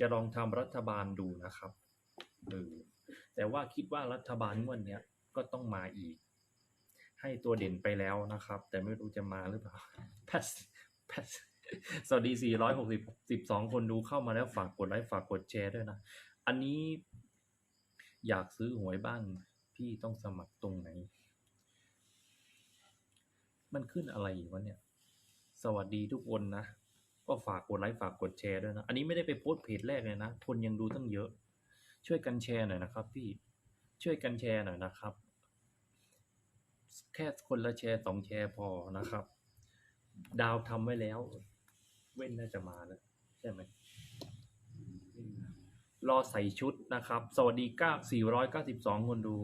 จะลองทำรัฐบาลดูนะครับเออแต่ว่าคิดว่ารัฐบาลงวดเนี้ยก็ต้องมาอีก ให้ตัวเด่นไปแล้วนะครับ แต่ไม่รู้จะมาหรือเปล่าแพสแพสสวัสดี 462 คนดูเข้ามาแล้วฝากกดไลค์ฝากกดแชร์ด้วยนะ อันนี้อยากซื้อหวยบ้านพี่ต้องสมัครตรงไหน มันขึ้นอะไรอยู่วะเนี่ย สวัสดีทุกคนนะ ก็ฝากกดไลค์ฝากกดแชร์ด้วยนะ อันนี้ไม่ได้ไปโพสต์เพจแรกเลยนะ คนยังดูตั้งเยอะ ช่วยกันแชร์หน่อยนะครับ พี่ ช่วยกันแชร์หน่อยนะครับ แค่คนละแชร์สองแชร์พอนะครับ ดาวทำไว้แล้ว เว้นน่าจะมาแล้วใช่ไหมรอใส่ชุดนะครับ สวัสดีเก้าสี่ร้อยเก้าสิบสองคนดู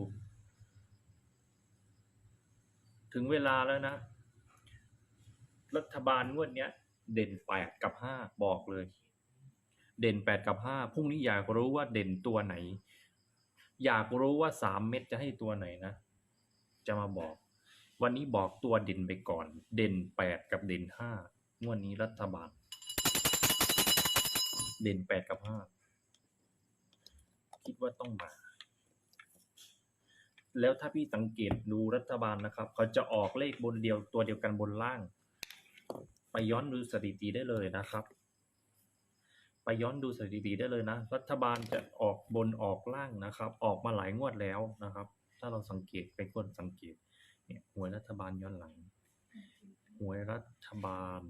ถึงเวลาแล้วนะ รัฐบาลงวดเนี้ย เด่นแปดกับห้าบอกเลย เด่นแปดกับห้าพรุ่งนี้อยากรู้ว่าเด่นตัวไหน อยากรู้ว่าสามเม็ดจะให้ตัวไหนนะ จะมาบอก วันนี้บอกตัวเด่นไปก่อน เด่นแปดกับเด่นห้างวดนี้รัฐบาล เด่นแปดกับห้าคิดว่าต้องมา แล้วถ้าพี่สังเกตดูรัฐบาลนะครับ เขาจะออกเลขบนเดียวตัวเดียวกันบนล่าง ไปย้อนดูสถิติได้เลยนะครับ ไปย้อนดูสถิติได้เลยนะ รัฐบาลจะออกบนออกล่างนะครับ ออกมาหลายงวดแล้วนะครับ ถ้าเราสังเกตเป็นคนสังเกตเนี่ยหวยรัฐบาลย้อนหลังหวยรัฐบาล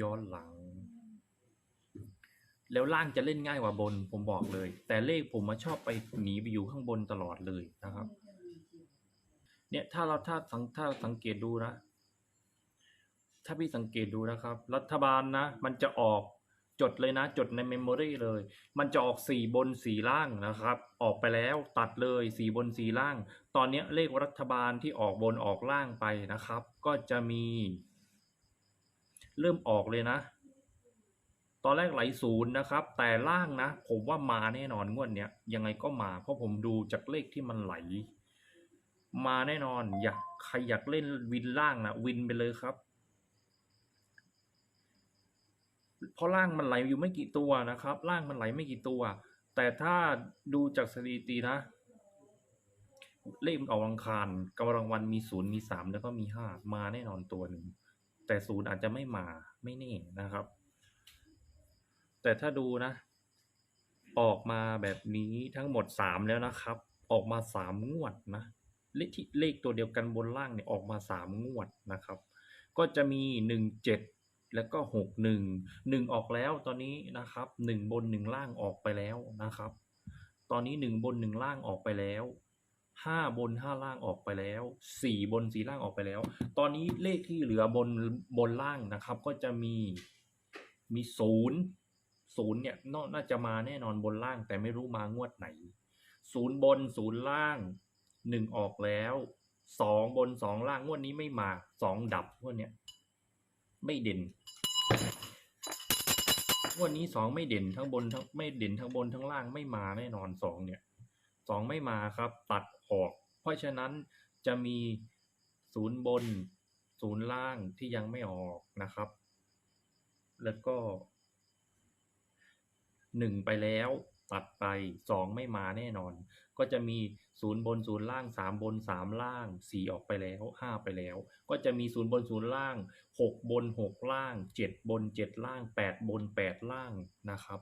ย้อนหลัง แล้วล่างจะเล่นง่ายกว่าบน ผมบอกเลย แต่เลขผมมาชอบไปหนีไปอยู่ข้างบนตลอดเลยนะครับ เนี่ยถ้าเราถ้าสังถ้าสังเกตดูนะ ถ้าพี่สังเกตดูนะครับ รัฐบาลนะ มันจะออกจดเลยนะ จดในเมมโมรีเลย มันจะออกสี่บนสีล่างนะครับ ออกไปแล้วตัดเลยสี่บนสีล่าง ตอนนี้เลขรัฐบาลที่ออกบนออกล่างไปนะครับ ก็จะมี เริ่มออกเลยนะ ตอนแรกไหลศูนย์นะครับ แต่ล่างนะ ผมว่ามาแน่นอนงวดเนี้ยยังไงก็มา เพราะผมดูจากเลขที่มันไหล มาแน่นอน อยากใครอยากเล่นวินล่างนะวินไปเลยครับ เพราะล่างมันไหลอยู่ไม่กี่ตัวนะครับล่างมันไหลไม่กี่ตัว แต่ถ้าดูจากสถิตินะ เลขมันออกอังคารกำลังวันมีศูนย์มีสามแล้วก็มีห้ามาแน่นอนตัวหนึ่งแต่ศูนย์อาจจะไม่มาไม่แน่นะครับ แต่ถ้าดูนะ ออกมาแบบนี้ทั้งหมดสามแล้วนะครับ ออกมาสามงวดนะเลขที่เลขตัวเดียวกันบนล่างเนี่ยออกมาสามงวดนะครับ ก็จะมีหนึ่งเจ็ด แล้วก็หกหนึ่งหนึ่งออกแล้วตอนนี้นะครับหนึ่งบนหนึ่งล่างออกไปแล้วนะครับ ตอนนี้หนึ่งบนหนึ่งล่างออกไปแล้วห้าบนห้าล่างออกไปแล้วสี่บนสี่ล่างออกไปแล้ว ตอนนี้เลขที่เหลือบนบนล่างนะครับ ก็จะมีมีศูนย์ศูนย์เนี่ยน่าจะมาแน่นอนบนล่าง แต่ไม่รู้มางวดไหนศูนย์บนศูนย์ล่างหนึ่งออกแล้วสองบนสองล่างงวดนี้ไม่มาสองดับงวดเนี้ย ไม่เด่นงวดนี้สองไม่เด่นทั้งบนทั้งไม่เด่นทั้งบนทั้งล่างไม่มาแน่นอนสองเนี่ยสองไม่มาครับ ตัดออก เพราะฉะนั้นจะมีศูนย์บนศูนย์ล่างที่ยังไม่ออกนะครับ แล้วก็หนึ่งไปแล้วตัดไปสองไม่มาแน่นอน ก็จะมีศูนย์บนศูนย์ล่างสามบนสามล่างสี่ออกไปแล้วห้าไปแล้ว ก็จะมีศูนย์บนศูนย์ล่างหกบนหกล่างเจ็ดบนเจ็ดล่างแปดบนแปดล่างนะครับ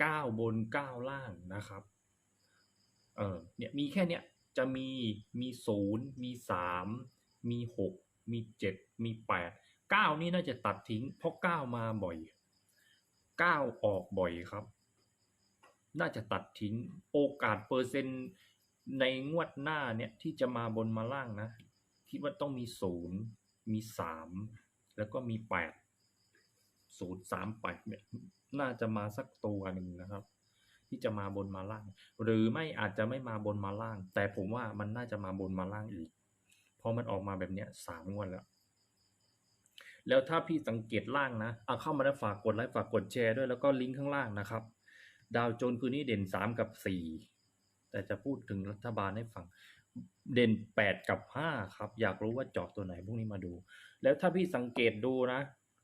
เก้าบนเก้าล่างนะครับ เออเนี่ยมีแค่เนี้ยจะมีมีศูนย์มีสามมีหกมีเจ็ดมีแปดเก้านี่น่าจะตัดทิ้ง เพราะเก้ามาบ่อยเก้าออกบ่อยครับ น่าจะตัดทิ้งโอกาสเปอร์เซ็นต์ในงวดหน้าเนี่ยที่จะมาบนมาล่างนะ คิดว่าต้องมีศูนย์มีสามแล้วก็มีแปดศูนย์สามแปดเนี่ยน่าจะมาสักตัวหนึ่งนะครับ ที่จะมาบนมาล่าง หรือไม่อาจจะไม่มาบนมาล่าง แต่ผมว่ามันน่าจะมาบนมาล่างอีก เพราะมันออกมาแบบเนี้ยสามงวดแล้ว แล้วถ้าพี่สังเกตล่างนะเอาเข้ามาแล้วฝากกดไลค์ฝากกดแชร์ด้วยแล้วก็ลิงก์ข้างล่างนะครับ ดาวโจนส์คืนนี้เด่นสามกับสี่แต่จะพูดถึงรัฐบาลให้ฟัง เด่นแปดกับห้าครับ อยากรู้ว่าเจาะตัวไหนพวกนี้มาดู แล้วถ้าพี่สังเกตดูนะ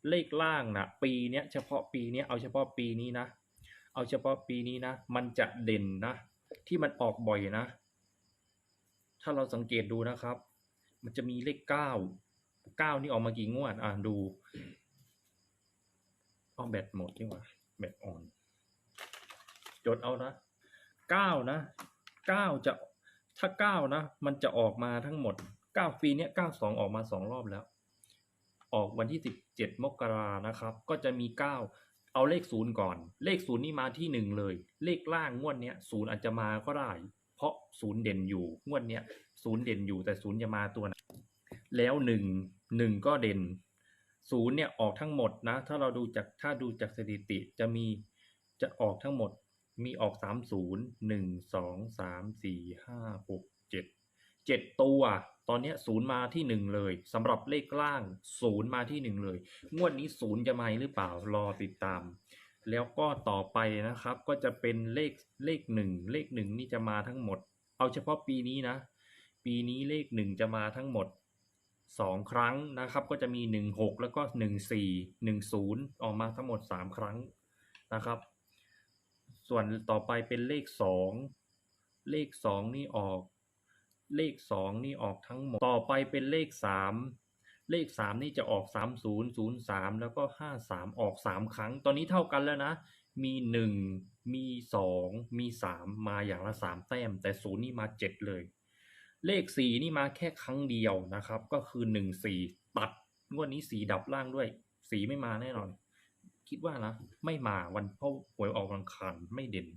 เลขล่างนะปีเนี้ยเฉพาะปีเนี้ยเอาเฉพาะปีนี้นะ เอาเฉพาะปีนี้นะ มันจะเด่นนะ ที่มันออกบ่อยนะ ถ้าเราสังเกตดูนะครับ มันจะมีเลขเก้าเก้านี่ออกมากี่งวด อะดูเอาแบตหมดดีกว่าแบตอ่อน จดเอานะเก้านะเก้าจะถ้าเก้านะ มันจะออกมาทั้งหมดเก้าปีเนี้ยเก้าสองออกมาสองรอบแล้ว ออกวันที่สิบเจ็ดมกรานะครับ ก็จะมีเก้าเอาเลขศูนย์ก่อน เลขศูนย์นี่มาที่หนึ่งเลย เลขล่างงวดเนี้ยศูนย์อาจจะมาก็ได้ เพราะศูนย์เด่นอยู่งวดเนี้ยศูนย์เด่นอยู่แต่ศูนย์จะมาตัวไหนแล้วหนึ่งหนึ่งก็เด่นศูนย์เนี่ยออกทั้งหมดนะ ถ้าเราดูจากถ้าดูจากสถิติจะมีจะออกทั้งหมด มีออกสามศูนย์หนึ่งสองสามสี่ห้าหกเจ็ดเจ็ดตัว ตอนนี้ศูนย์มาที่หนึ่งเลยสำหรับเลขล่างศูนย์มาที่หนึ่งเลย งวดนี้ศูนย์จะมาหรือเปล่ารอติดตาม แล้วก็ต่อไปนะครับ ก็จะเป็นเลขเลขหนึ่งเลขหนึ่งนี่จะมาทั้งหมด เอาเฉพาะปีนี้นะ ปีนี้เลขหนึ่งจะมาทั้งหมดสองครั้งนะครับก็จะมีหนึ่งหกแล้วก็หนึ่งสี่หนึ่งศูนย์ออกมาทั้งหมดสามครั้งนะครับ ส่วนต่อไปเป็นเลขสองเลขสองนี่ออก เลขสองนี่ออกทั้งหมด ต่อไปเป็นเลขสามเลขสามนี่จะออกสามศูนย์ศูนย์สามแล้วก็ห้าสามออกสามครั้ง ตอนนี้เท่ากันแล้วนะ มีหนึ่งมีสองมีสามมาอย่างละสามแต้ม แต่ศูนย์นี่มาเจ็ดเลย เลขสี่นี่มาแค่ครั้งเดียวนะครับ ก็คือหนึ่งสี่ตัดงวดนี้สีดับล่างด้วย สีไม่มาแน่นอน คิดว่านะ ไม่มาวันเพราะหวยออกวันอังคารไม่เด่น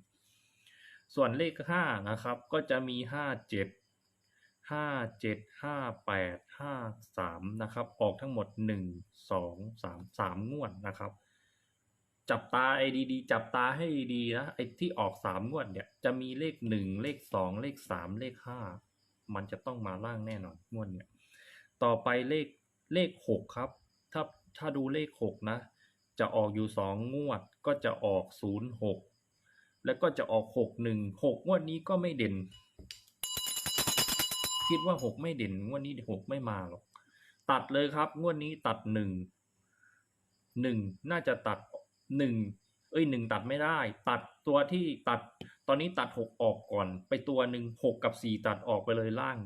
ส่วนเลขห้านะครับ ก็จะมีห้าเจ็ดห้าเจ็ดห้าแปดห้าสามนะครับ ออกทั้งหมดหนึ่งสองสามสามงวดนะครับ จับตาไอ้ดีๆจับตาให้ดีนะไอ้ที่ออกสามงวดเนี่ยจะมีเลขหนึ่งเลขสองเลขสามเลขห้ามันจะต้องมาล่างแน่นอนงวดเนี่ย ต่อไปเลขเลขหกครับ ถ้าถ้าดูเลขหกนะ จะออกอยู่สองงวดก็จะออกศูนย์หกแล้วก็จะออกหกหนึ่งหกงวดนี้ก็ไม่เด่น คิดว่าหกไม่เด่นงวดนี้หกไม่มาหรอกตัดเลยครับ งวดนี้ตัดหนึ่งหนึ่งน่าจะตัดหนึ่งเอ้ยหนึ่งตัดไม่ได้ ตัดตัวที่ตัดตอนนี้ตัดหกออกก่อน ไปตัวหนึ่งหกกับสี่ตัดออกไปเลยล่าง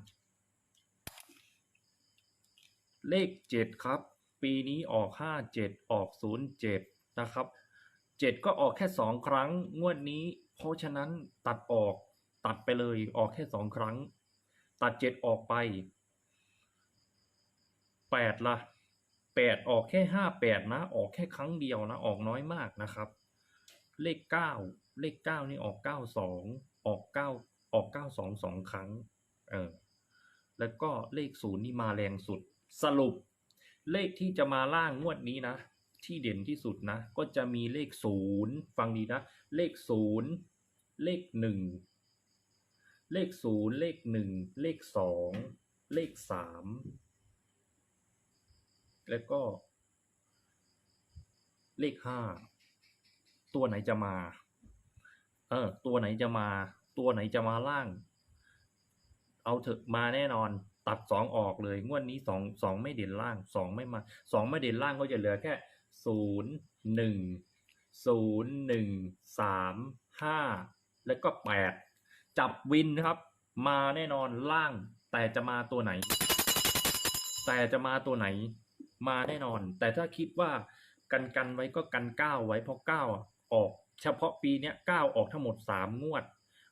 เลขเจ็ดครับ ปีนี้ออกห้าเจ็ดออกศูนย์เจ็ดนะครับเจ็ดก็ออกแค่สองครั้ง งวดนี้ เพราะฉะนั้นตัดออกตัดไปเลยออกแค่สองครั้ง ตัดเจ็ดออกไปแปดละแปดออกแค่ห้าแปดนะ ออกแค่ครั้งเดียวนะ ออกน้อยมากนะครับ เลขเก้าเลขเก้านี่ออกเก้าสองออกเก้าออกเก้าสองสองครั้ง เออแล้วก็เลขศูนย์นี่มาแรงสุดสรุป เลขที่จะมาล่างงวดนี้นะ ที่เด่นที่สุดนะ ก็จะมีเลขศูนย์ฟังดีนะ เลขศูนย์เลขหนึ่งเลขศูนย์เลขหนึ่งเลขสองเลขสามแล้วก็ เลขห้าตัวไหนจะมา เออ ตัวไหนจะมา ตัวไหนจะมาล่าง เอาเถอะมาแน่นอน ตัดสองออกเลย งวดนี้สองสองไม่เด่นล่างสองไม่มาสองไม่เด่นล่างก็จะเหลือแค่ศูนย์หนึ่งศูนย์หนึ่งสามห้าแล้วก็แปดจับวินนะครับ มาแน่นอนล่าง แต่จะมาตัวไหน แต่จะมาตัวไหน มาแน่นอน แต่ถ้าคิดว่ากันกันไว้ก็กันเก้าไว้เพราะเก้าอออกเฉพาะปีเนี้ยเก้าออกทั้งหมดสามงวด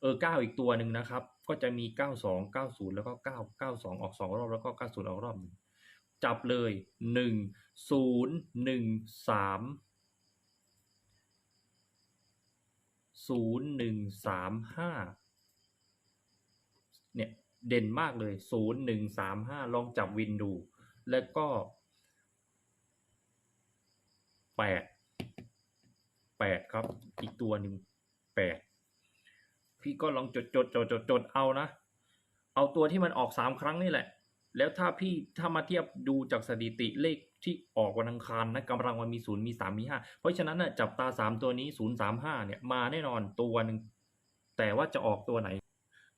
เออเก้าอีกตัวหนึ่งนะครับ ก็จะมีเก้าสองเก้าศูนย์แล้วก็เก้าเก้าสองออกสองรอบแล้วก็เก้าศูนย์ออกรอบหนึ่งจับเลยหนึ่งศูนย์หนึ่งสามศูนย์หนึ่งสามห้าเนี่ยเด่นมากเลยศูนย์หนึ่งสามห้าลองจับวินดู แล้วก็แปดแปดครับ อีกตัวหนึ่งแปด พี่ก็ลองจดจดจดจดจดเอานะ เอาตัวที่มันออกสามครั้งนี่แหละ แล้วถ้าพี่ถ้ามาเทียบดูจากสถิติเลขที่ออกวันอังคารนะกำลังมันมีศูนย์มีสามมีห้าเพราะฉะนั้นนะจับตาสามตัวนี้ศูนย์สามห้าเนี่ยมาแน่นอนตัวหนึ่งแต่ว่าจะออกตัวไหน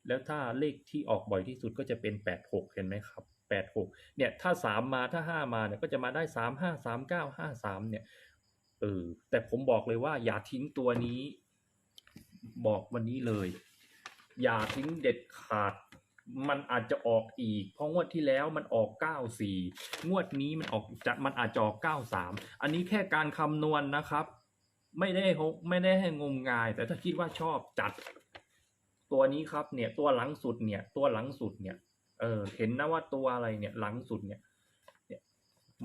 แล้วถ้าเลขที่ออกบ่อยที่สุดก็จะเป็นแปดหกเห็นไหมครับแปดหกเนี่ยถ้าสามมาถ้าห้ามาเนี่ยก็จะมาได้สามห้าสามเก้าห้าสามเนี่ยเออแต่ผมบอกเลยว่าอย่าทิ้งตัวนี้ บอกวันนี้เลย อย่าทิ้งเด็ดขาด มันอาจจะออกอีก เพราะงวดที่แล้วมันออกเก้าสี่งวดนี้มันออกจะมันอาจจะออกเก้าสามอันนี้แค่การคำนวณนะครับ ไม่ได้หกไม่ได้ให้งมงาย แต่ถ้าคิดว่าชอบจัด ตัวนี้ครับเนี่ยตัวหลังสุดเนี่ย ตัวหลังสุดเนี่ยเออเห็นนะว่าตัวอะไรเนี่ยหลังสุดเนี่ยเนี่ย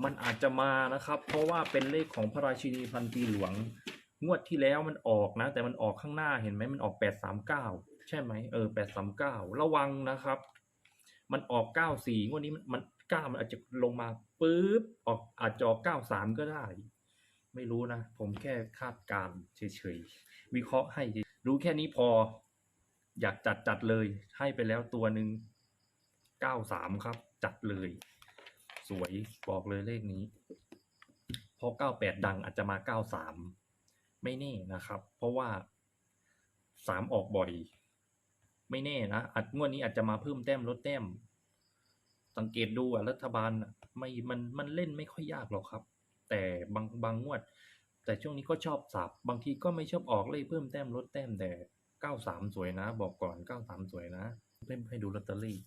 มันอาจจะมานะครับ เพราะว่าเป็นเลขของพระราชินีพันปีหลวง งวดที่แล้วมันออกนะ แต่มันออกข้างหน้าเห็นไหมมันออกแปดสามเก้าใช่ไหมเออแปดสามเก้าระวังนะครับ มันออกเก้าสี่งวดนี้มันเก้ามันอาจจะลงมาปุ๊บออกอาจจะออกเก้าสามก็ได้ ไม่รู้นะ ผมแค่คาดการเฉยๆวิเคราะห์ให้รู้แค่นี้พอ อยากจัดจัดเลย ให้ไปแล้วตัวหนึ่งเก้าสามครับ จัดเลย สวยบอกเลยเลขนี้พอเก้าแปดดังอาจจะมาเก้าสาม ไม่แน่นะครับ เพราะว่าสามออกบ่อย ไม่แน่นะอาจงวดนี้อาจจะมาเพิ่มแต้มลดแต้ม สังเกตดูอะรัฐบาลไม่มันมันเล่นไม่ค่อยยากหรอกครับ แต่บางบางงวด แต่ช่วงนี้ก็ชอบสับบางทีก็ไม่ชอบออกเลยเพิ่มแต้มลดแต้มแต่เก้าสามสวยนะ บอกก่อนเก้าสามสวยนะเล่นให้ดูลอตเตอรี่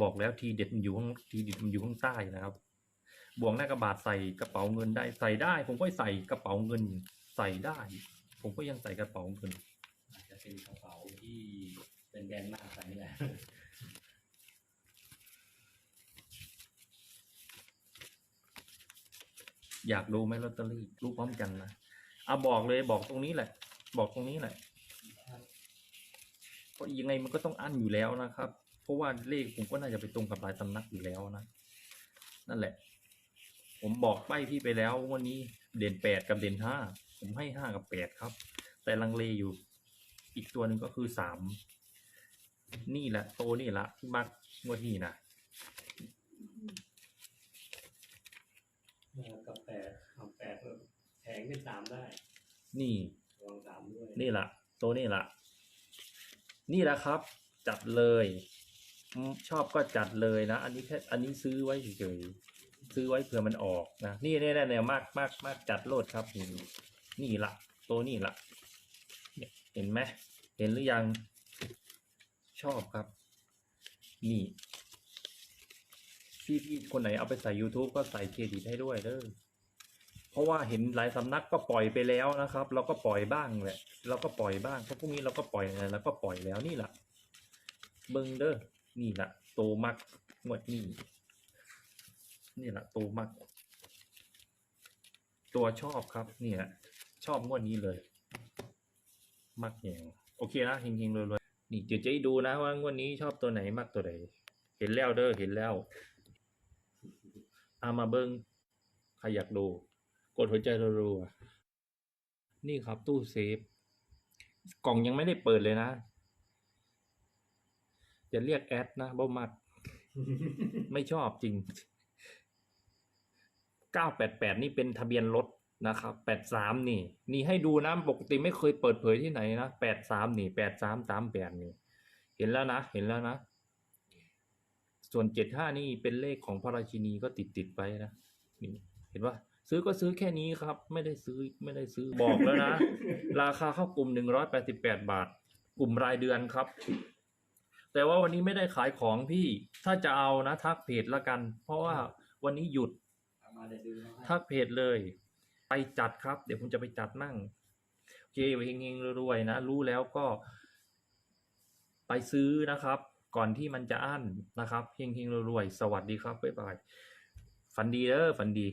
บอกแล้วทีเด็ดมันอยู่ข้างทีเด็ดมันอยู่ข้างใต้นะครับ บวงหน้ากระบาดใส่กระเป๋าเงินได้ใส่ได้ ผมก็ใส่กระเป๋าเงิน ใส่ได้ ผมก็ยังใส่กระเป๋าเงินอาจจะเป็นกระเป๋าที่เป็นแบรนด์มากไปนี่แหละอยากดูไหมลอตเตอรี่รู้พร้อมกันนะเอาบอกเลยบอกตรงนี้แหละ บอกตรงนี้แหละเพราะยังไงมันก็ต้องอั้นอยู่แล้วนะครับ เพราะว่าเลขผมก็น่าจะไปตรงกับรายสำนักอยู่แล้วนะ นั่นแหละ ผมบอกใบพี่ไปแล้ววันนี้เด่นแปดกับเด่นห้าผมให้ห้ากับแปดครับ แต่ลังเลอยู่ อีกตัวหนึ่งก็คือสามนี่แหละโตนี่ละที่มักงวดนี้นะกับแปดเอาแปดแผงเป็นสามได้ นี่ลองสามด้วยนี่ละตัวนี่ละนี่แหละครับ จัดเลยอืมชอบก็จัดเลยนะ อันนี้แค่อันนี้ซื้อไว้เฉยๆ ซื้อไว้เผื่อมันออกนะนี่นี่นี่เนี่ยมากมากมากจัดโลดครับนี่นี่ละตัวนี่ละเนี่ยเห็นไหมเห็นหรือยังชอบครับ นี่พี่พี่คนไหนเอาไปใส่ YouTube ก็ใส่เครดิตให้ด้วยเด้อเพราะว่าเห็นหลายสำนักก็ปล่อยไปแล้วนะครับ เราก็ปล่อยบ้างแหละเราก็ปล่อยบ้างเพราะพรุ่งนี้เราก็ปล่อยอะไรแล้วก็ปล่อยแล้วนี่แหละเบิงเด้อนี่แหละโตมักหมดนี่ นี่แหละโตมัก ตัวชอบครับนี่แหละชอบงวดนี้เลย มักอย่างโอเคนะเฮงๆเลยๆนี่เดี๋ยวจะดูนะว่างวดนี้ชอบตัวไหนมากตัวไหนเห็นแล้วเด้อเห็นแล้วเอามาเบิงใครอยากดูกดหัวใจรัวๆนี่ครับตู้เซฟ กล่องยังไม่ได้เปิดเลยนะอย่าเรียกแอดนะบ่มัก ไม่ชอบจริง 988 นี่เป็นทะเบียนรถนะครับ83 นี่ นี่ให้ดูนะปกติไม่เคยเปิดเผยที่ไหนนะ83 นี่ 8338 นี่ เห็นแล้วนะ เห็นแล้วนะ ส่วน 75 นี่เป็นเลขของพระราชินีก็ติดติดๆไปนะนี่เห็นว่าซื้อก็ซื้อแค่นี้ครับ ไม่ได้ซื้อไม่ได้ซื้อบอกแล้วนะ ราคาเข้ากลุ่ม 188 บาท กลุ่มรายเดือนครับแต่ว่าวันนี้ไม่ได้ขายของพี่ ถ้าจะเอานะทักเพจละกัน เพราะว่าวันนี้หยุด ทักเพจเลย ไปจัดครับ เดี๋ยวผมจะไปจัดมั่งโอเคเฮงๆรวยๆนะ รู้แล้วก็ ไปซื้อนะครับ ก่อนที่มันจะอั้นนะครับเฮงๆรวยๆสวัสดีครับบ๊ายบายฝันดีเด้อฝันดี